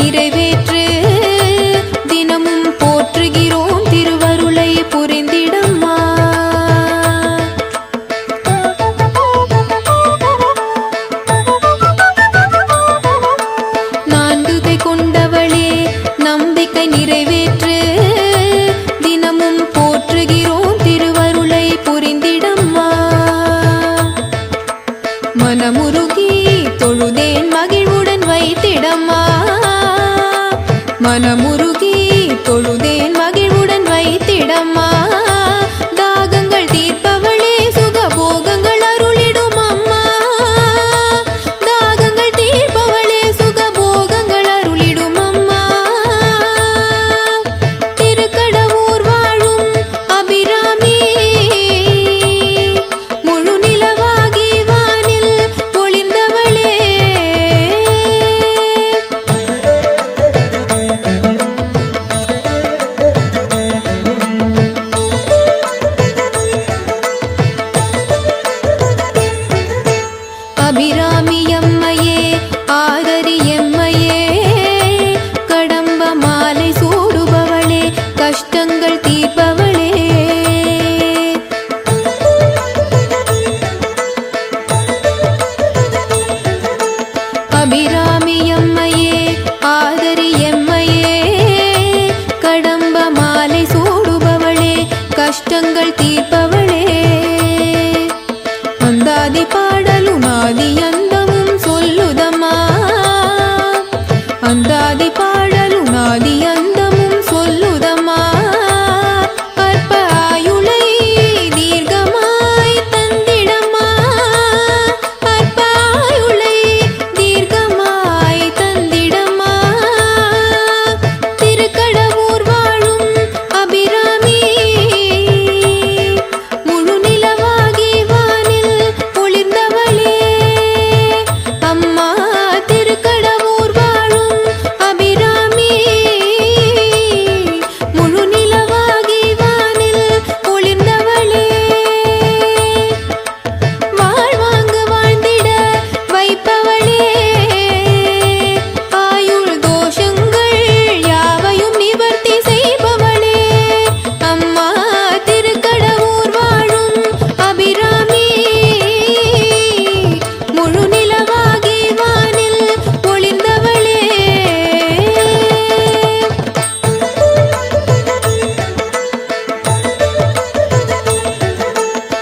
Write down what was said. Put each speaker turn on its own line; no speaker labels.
நிறைவேற்று. தினமும் போற்றுகிறோம் திருவருளை புரிந்திடம்மா. நான்குகை கொண்டவளே நம்பிக்கை நிறை தொழுதேன் மகிழ்வுடன் வைத்திடம்மா. அபிராமி அம்மையே ஆதரி எம்மையே கடம்ப மாலை சூடுபவளே கஷ்டங்கள் தீர்ப்பவளே. அபிராமி அம்மையே ஆதரி எம்மையே கடம்ப மாலை சூடுபவளே கஷ்டங்கள் தீர்ப்ப